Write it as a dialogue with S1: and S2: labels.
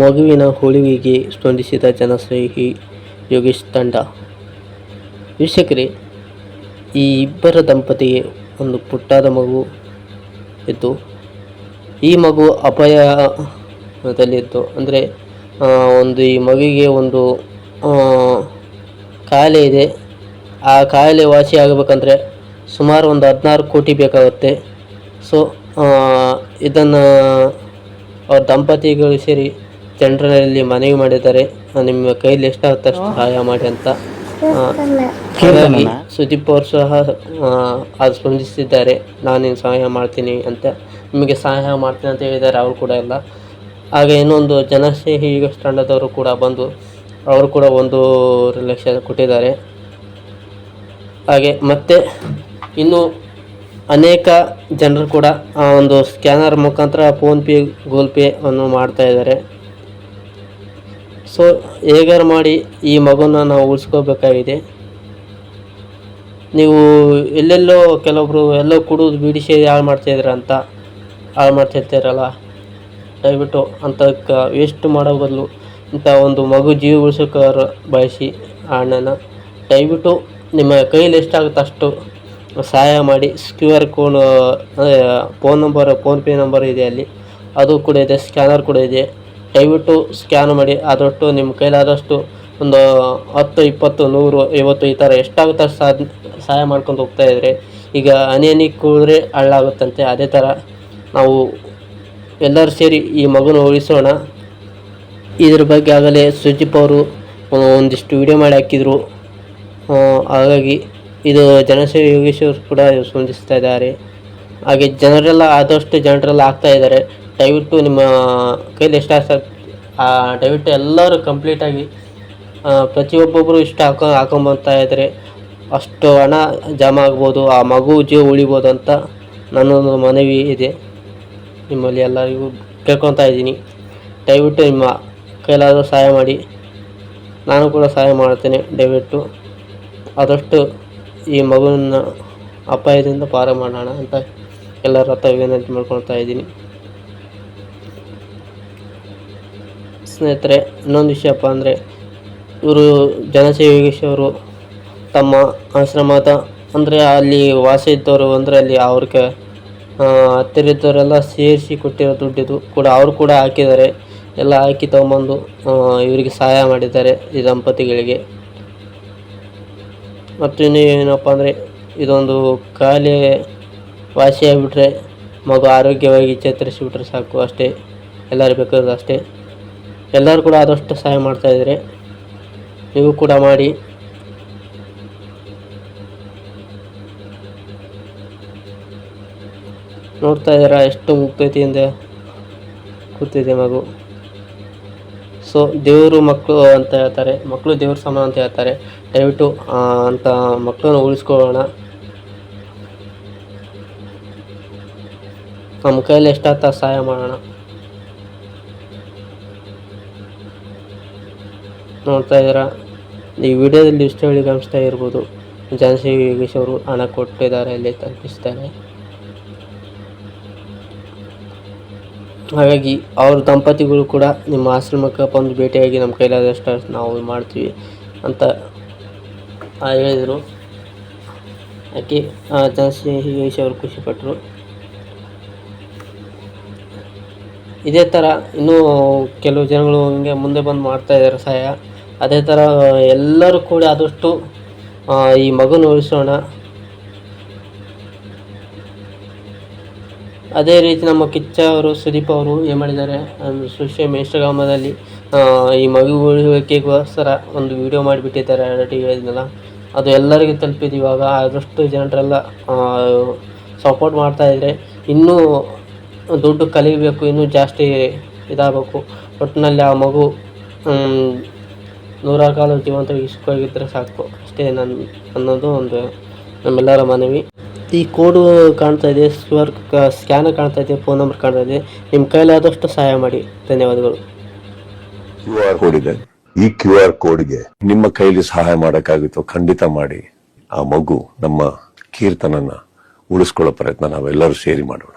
S1: ಮಗುವಿನ ಉಳಿವಿಗೆ ಸ್ಪಂದಿಸಿದ ಜನಸ್ನೇಹಿ ಯೋಗೇಶ್ ತಂಡ. ವೀಕ್ಷಕರೇ, ಈ ಇಬ್ಬರ ದಂಪತಿಗೆ ಒಂದು ಪುಟ್ಟಾದ ಮಗು ಇತ್ತು. ಈ ಮಗು ಅಪಾಯದಲ್ಲಿತ್ತು. ಅಂದರೆ ಒಂದು ಈ ಮಗುವಿಗೆ ಒಂದು ಕಾಯಿಲೆ ಇದೆ. ಆ ಕಾಯಿಲೆ ವಾಸಿ ಆಗಬೇಕಂದ್ರೆ ಸುಮಾರು ಒಂದು ಹದಿನಾರು ಕೋಟಿ ಬೇಕಾಗುತ್ತೆ. ಸೊ ಇದನ್ನು ಅವ್ರ ದಂಪತಿಗಳು ಸೇರಿ ಜನರಲ್ಲಿ ಮನವಿ ಮಾಡಿದ್ದಾರೆ. ನಿಮ್ಮ ಕೈಲಿ ಎಷ್ಟಾಗುತ್ತೆ ಅಷ್ಟು ಸಹಾಯ ಮಾಡಿ ಅಂತ. ಹಾಗಾಗಿ ಸುದೀಪ್ ಅವರು ಸಹ ಆ, ಅದು ಸ್ಪಂದಿಸಿದ್ದಾರೆ. ನಾನು ನಿನ್ನ ಸಹಾಯ ಮಾಡ್ತೀನಿ ಅಂತ. ನಿಮಗೆ ಸಹಾಯ ಮಾಡ್ತೀನಿ ಅಂತ ಹೇಳಿದ್ದಾರೆ ಅವರು ಕೂಡ ಎಲ್ಲ. ಹಾಗೆ ಇನ್ನೊಂದು ಜನಸ್ನೇಹಿ ಈಗ ತಂಡದವರು ಕೂಡ ಬಂದು ಅವರು ಕೂಡ ಒಂದು ಲಕ್ಷ ಕೊಟ್ಟಿದ್ದಾರೆ. ಹಾಗೆ ಮತ್ತೆ ಇನ್ನು ಅನೇಕ ಜನರು ಕೂಡ ಆ ಒಂದು ಸ್ಕ್ಯಾನರ್ ಮುಖಾಂತರ ಫೋನ್ಪೇ ಗೂಗಲ್ ಪೇ ಅನ್ನು ಮಾಡ್ತಾ ಇದ್ದಾರೆ. ಸೊ, ಹೇಗಾರು ಮಾಡಿ ಈ ಮಗುನ ನಾವು ಉಳಿಸ್ಕೋಬೇಕಾಗಿದೆ. ನೀವು ಎಲ್ಲೆಲ್ಲೋ ಕೆಲವೊಬ್ರು ಎಲ್ಲೋ ಕುಡಿದು ಬಿಡಿಸಿ ಹಾಳು ಮಾಡ್ತಾಯಿದ್ದೀರ ಅಂತ, ಹಾಳು ಮಾಡ್ತಿರ್ತೀರಲ್ಲ ದಯವಿಟ್ಟು ಅಂಥಕ್ಕೆ ವೇಸ್ಟ್ ಮಾಡೋ ಬದಲು ಇಂಥ ಒಂದು ಮಗು ಜೀವ ಉಳಿಸೋಕಾರ ಬಯಸಿ ಆ ಹಣ್ಣನ್ನು ದಯವಿಟ್ಟು ನಿಮ್ಮ ಕೈಯಲ್ಲಿ ಎಷ್ಟಾಗುತ್ತೆ ಅಷ್ಟು ಸಹಾಯ ಮಾಡಿ. Q R code phone number PhonePe number ಇದೆ ಅಲ್ಲಿ. ಅದು ಕೂಡ ಇದೆ, ಸ್ಕ್ಯಾನರ್ ಕೂಡ ಇದೆ. ದಯವಿಟ್ಟು ಸ್ಕ್ಯಾನ್ ಮಾಡಿ. ಆದಷ್ಟು ನಿಮ್ಮ ಕೈಲಾದಷ್ಟು ಒಂದು ಹತ್ತು, ಇಪ್ಪತ್ತು, ನೂರು, ಐವತ್ತು ಈ ಥರ ಎಷ್ಟಾಗುತ್ತೆ ಅಷ್ಟು ಸಹಾಯ ಮಾಡ್ಕೊಂಡು ಹೋಗ್ತಾ ಇದ್ದರೆ ಈಗ ಹನಿ ಹನಿ ಕೂಡಿದ್ರೆ ಹಳ್ಳಾಗುತ್ತಂತೆ ಅದೇ ಥರ ನಾವು ಎಲ್ಲರೂ ಸೇರಿ ಈ ಮಗುನ ಉಳಿಸೋಣ. ಇದ್ರ ಬಗ್ಗೆ ಆಗಲೇ ಸುಜಿಪ್ ಅವರು ಒಂದಿಷ್ಟು ವಿಡಿಯೋ ಮಾಡಿ ಹಾಕಿದರು. ಹಾಗಾಗಿ ಇದು ಜನಸೇವೆ ಯೋಗೇಶ್ವರ್ ಕೂಡ ಸ್ಪಂದಿಸ್ತಾ ಇದ್ದಾರೆ. ಹಾಗೆ ಜನರೆಲ್ಲ ಆದಷ್ಟು ಜನರೆಲ್ಲ ಆಗ್ತಾ ಇದ್ದಾರೆ. ದಯವಿಟ್ಟು ನಿಮ್ಮ ಕೈಲಿ ಎಷ್ಟು ಆ, ದಯವಿಟ್ಟು ಎಲ್ಲರೂ ಕಂಪ್ಲೀಟಾಗಿ ಪ್ರತಿಯೊಬ್ಬೊಬ್ಬರು ಇಷ್ಟು ಹಾಕೊ ಹಾಕೊಂಬರ್ತಾ ಇದ್ದರೆ ಅಷ್ಟು ಹಣ ಜಮಾ ಆಗ್ಬೋದು, ಆ ಮಗು ಜೀವ ಉಳಿಬೋದು ಅಂತ ನನ್ನೊಂದು ಮನವಿ ಇದೆ. ನಿಮ್ಮಲ್ಲಿ ಎಲ್ಲರಿಗೂ ಕೇಳ್ಕೊತಾ ಇದ್ದೀನಿ. ದಯವಿಟ್ಟು ನಿಮ್ಮ ಕೈಲಾದರೂ ಸಹಾಯ ಮಾಡಿ. ನಾನು ಕೂಡ ಸಹಾಯ ಮಾಡ್ತೇನೆ, ದಯವಿಟ್ಟು. ಆದಷ್ಟು ಈ ಮಗುವನ್ನು ಅಪಾಯದಿಂದ ಪಾರ ಮಾಡೋಣ ಅಂತ ಎಲ್ಲರ ಹತ್ರ ವಿನಂತಿ ಮಾಡ್ಕೊಳ್ತಾ ಇದ್ದೀನಿ. ಸ್ನೇಹಿತರೆ, ಇನ್ನೊಂದು ವಿಷಯಪ್ಪ ಅಂದರೆ, ಇವರು ಜನಸೇವಿಗೇಶವರು ತಮ್ಮ ಆಶ್ರಮದ, ಅಂದರೆ ಅಲ್ಲಿ ವಾಸ ಇದ್ದವರು ಅಂದರೆ ಅಲ್ಲಿ ಅವ್ರಿಗೆ ಹತ್ತಿರದವರೆಲ್ಲ ಸೇರಿಸಿ ಕೊಟ್ಟಿರೋ ದುಡ್ಡಿದು ಕೂಡ ಅವರು ಕೂಡ ಹಾಕಿದ್ದಾರೆ. ಎಲ್ಲ ಹಾಕಿ ತೊಗೊಂಬಂದು ಇವರಿಗೆ ಸಹಾಯ ಮಾಡಿದ್ದಾರೆ ಈ ದಂಪತಿಗಳಿಗೆ. ಮತ್ತು ಇನ್ನು ಏನಪ್ಪ ಅಂದರೆ, ಇದೊಂದು ಖಾಲಿ ವಾಸಿಯಾಗಿಬಿಟ್ರೆ ಮಗು ಆರೋಗ್ಯವಾಗಿ ಚೇತರಿಸಿಬಿಟ್ರೆ ಸಾಕು ಅಷ್ಟೇ. ಎಲ್ಲರೂ ಬೇಕಾದ್ರೂ ಅಷ್ಟೇ. ಎಲ್ಲರೂ ಕೂಡ ಆದಷ್ಟು ಸಹಾಯ ಮಾಡ್ತಾಯಿದ್ದಾರೆ ನೀವು ಕೂಡ ಮಾಡಿ. ನೋಡ್ತಾ ಇದ್ದೀರಾ ಎಷ್ಟು ಮುಕ್ತತೆಯಿಂದ ಕೂತಿದೆ ಮಗು. ಸೊ ದೇವರು ಮಕ್ಕಳು ಅಂತ ಹೇಳ್ತಾರೆ, ಮಕ್ಕಳು ದೇವ್ರ ಸಮಾನ ಅಂತ ಹೇಳ್ತಾರೆ. ದಯವಿಟ್ಟು ಅಂತ ಮಕ್ಕಳನ್ನು ಉಳಿಸ್ಕೊಳ್ಳೋಣ. ನಮ್ಮ ಕೈಯಲ್ಲಿ ಎಷ್ಟಾಗ್ತಾ ಸಹಾಯ ಮಾಡೋಣ. ನೋಡ್ತಾ ಇದ್ದೀರಾ? ಈ ವಿಡಿಯೋದಲ್ಲಿ ಇಷ್ಟಗಳಿಗೆ ಕಾಣಿಸ್ತಾ ಇರ್ಬೋದು. ಜಾನ್ಸಿ ಯೋಗೇಶ್ ಅವರು ಹಣ ಕೊಟ್ಟಿದ್ದಾರೆ ಅಲ್ಲಿ ತಲುಪಿಸ್ತಾರೆ. ಹಾಗಾಗಿ ಅವ್ರ ದಂಪತಿಗಳು ಕೂಡ ನಿಮ್ಮ ಆಶ್ರಮಕ್ಕೆ ಬಂದು ಭೇಟಿಯಾಗಿ ನಮ್ಮ ಕೈಲಾದಷ್ಟು ನಾವು ಮಾಡ್ತೀವಿ ಅಂತ ಹೇಳಿದರು. ಯಾಕೆ? ಜಾನ್ಸಿ ಯೋಗೇಶ್ ಅವರು ಖುಷಿಪಟ್ಟರು ಇದೇ ಥರ ಇನ್ನೂ ಕೆಲವು ಜನಗಳು ಹಿಂಗೆ ಮುಂದೆ ಬಂದು ಮಾಡ್ತಾ ಇದ್ದಾರೆ ಸಹಾಯ. ಅದೇ ಥರ ಎಲ್ಲರೂ ಕೂಡ ಆದಷ್ಟು ಈ ಮಗುನ ಉಳಿಸೋಣ ಅದೇ ರೀತಿ ನಮ್ಮ ಕಿಚ್ಚ ಅವರು, ಸುದೀಪ್ ಅವರು ಏನು ಮಾಡಿದ್ದಾರೆ? ಸೋಷಿಯಲ್ ಇನ್ಸ್ಟಾಗ್ರಾಮದಲ್ಲಿ ಈ ಮಗು ಉಳಿಯುವಿಕೆಗೋಸ್ಕರ ಒಂದು ವಿಡಿಯೋ ಮಾಡಿಬಿಟ್ಟಿದ್ದಾರೆ ಟಿ ಹೇಳಿದ್ನಲ್ಲ ಅದು ಎಲ್ಲರಿಗೂ ತಲುಪಿದೆ ಇವಾಗ. ಆದಷ್ಟು ಜನರೆಲ್ಲ ಸಪೋರ್ಟ್ ಮಾಡ್ತಾ ಇದ್ದಾರೆ ಇನ್ನೂ ದುಡ್ಡು ಕಲಿಬೇಕು, ಇನ್ನೂ ಜಾಸ್ತಿ ಇದಾಗಬೇಕು. ಒಟ್ಟಿನಲ್ಲಿ ಆ ಮಗು ನೂರಾರು ಕಾಲ ಜೀವಂತವಾಗಿ ಸುಖವಾಗಿದ್ದರೆ ಸಾಕು. ಅಷ್ಟೇ ನನ್ನ ಅನ್ನೋದು ಒಂದು ನಮ್ಮೆಲ್ಲರ ಮನವಿ. ಈ ಕೋಡು ಕಾಣ್ತಾ ಇದೆ ಸ್ಕ್ಯೂಆರ್ ಸ್ಕ್ಯಾನರ್ ಕಾಣ್ತಾ ಇದೆ, ಫೋನ್ ನಂಬರ್ ಕಾಣ್ತಾ ಇದೆ. ನಿಮ್ಮ ಕೈಲಾದಷ್ಟು ಸಹಾಯ ಮಾಡಿ. ಧನ್ಯವಾದಗಳು.
S2: ಕ್ಯೂ ಆರ್ ಕೋಡ್ ಇದೆ. ಈ ಕ್ಯೂ ಆರ್ ಕೋಡ್ಗೆ ನಿಮ್ಮ ಕೈಲಿ ಸಹಾಯ ಮಾಡೋಕ್ಕಾಗುತ್ತೋ, ಖಂಡಿತ ಮಾಡಿ. ಆ ಮಗು ನಮ್ಮ ಕೀರ್ತನನ್ನ ಉಳಿಸ್ಕೊಳ್ಳೋ ಪ್ರಯತ್ನ ನಾವೆಲ್ಲರೂ ಸೇರಿ ಮಾಡೋಣ.